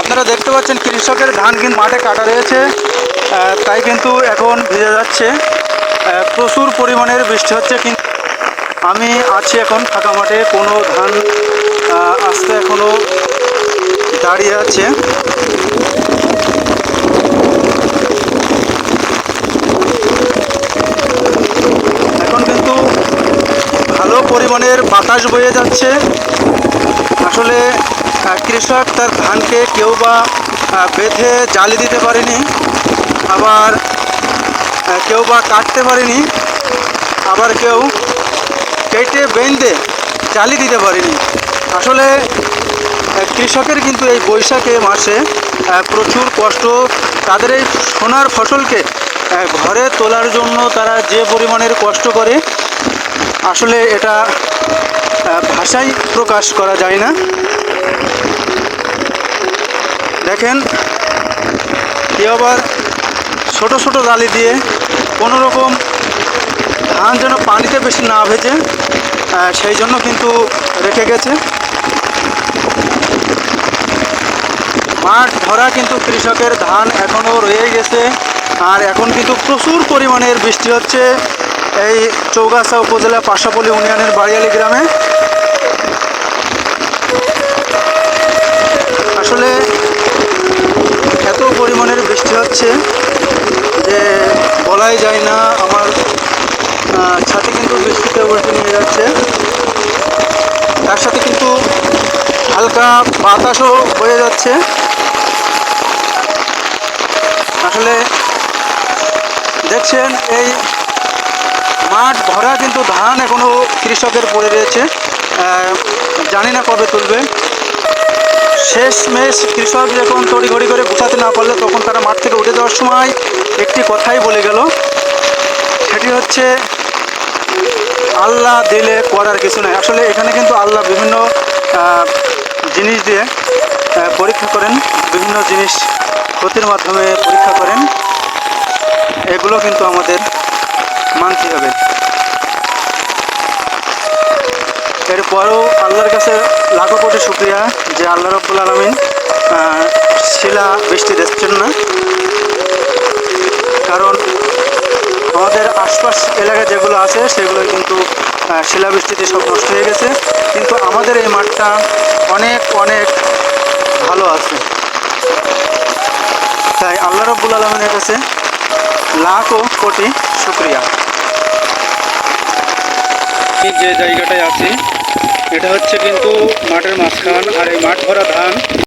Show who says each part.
Speaker 1: আপনারা দেখতে পাচ্ছেন কৃষকের ধান কিন্তু মাঠে কাটা রয়েছে তাই কিন্তু এখন ভিজে যাচ্ছে। প্রচুর পরিমাণের বৃষ্টি হচ্ছে কিন্তু আমি আছি এখন ফাঁকা মাঠে, কোনো ধান আসতে এখনও দাঁড়িয়ে আছে। এখন কিন্তু ভালো পরিমাণের বাতাস বয়ে যাচ্ছে। আসলে কৃষক তার ধানকে কেউ বা বেঁধে জালি দিতে পারেনি, আবার কেউ বা কাটতে পারেনি, আবার কেউ কেটে বেঁধে জালি দিতে পারেনি। আসলে কৃষকের কিন্তু এই বৈশাখে, মাসে প্রচুর কষ্ট। তাদের এই সোনার ফসলকে ঘরে তোলার জন্য তারা যে পরিমাণের কষ্ট করে, আসলে এটা ভাষায় প্রকাশ করা যায় না। দেখেন কেউ আবার ছোট ছোট জালি দিয়ে কোনো রকম ধান যেন পানিতে বেশি না ভেজে সেই জন্য কিন্তু রেখে গেছে। মাঠ ধরা কিন্তু কৃষকের ধান এখনও রয়ে গেছে, আর এখন কিন্তু প্রচুর পরিমাণের বৃষ্টি হচ্ছে এই চৌগাছা উপজেলা পাশাপল্লী ইউনিয়নের বাড়িয়ালি গ্রামে। হচ্ছে যে বলাই যায় না আমার ছাতে কিন্তু বৃষ্টিতে উল্টে নিয়ে যাচ্ছে। তার সাথে কিন্তু হালকা বাতাসও বয়ে যাচ্ছে। আসলে দেখছেন, এই মাঠ ভরা কিন্তু ধান এখনও কৃষকের পড়ে রয়েছে। জানি না কবে তুলবে। শেষ মেশ কৃষক যখন তড়িঘড়ি করে গুছাতে না পারলে, তখন তারা মাঠ থেকে উঠে যাওয়ার সময় একটি কথাই বলে গেল। সেটি হচ্ছে, আল্লাহ দিলে করার কিছু নেই। আসলে এখানে কিন্তু আল্লাহ বিভিন্ন জিনিস দিয়ে পরীক্ষা করেন, বিভিন্ন জিনিস ক্ষতির মাধ্যমে পরীক্ষা করেন। এগুলো কিন্তু আমাদের মানতে হবে। এরপরও আল্লাহর কাছে লাখো কোটি শুক্রিয়া যে আল্লাহ রব্বুল আলমিন শিলা বৃষ্টি দিচ্ছেন না। কারণ আমাদের আশপাশ এলাকা যেগুলো আছে, সেগুলো কিন্তু শিলাবৃষ্টিতে সব নষ্ট হয়ে গেছে। কিন্তু আমাদের এই মাঠটা অনেক অনেক ভালো আছে। তাই আল্লাহ রব্বুল আলমিনের কাছে লাখ ও কোটি শুক্রিয়া। যে জায়গাটায় আছি এটা হচ্ছে কিন্তু মাঠের মাঝখান আর এই মাঠ ভরা ধান।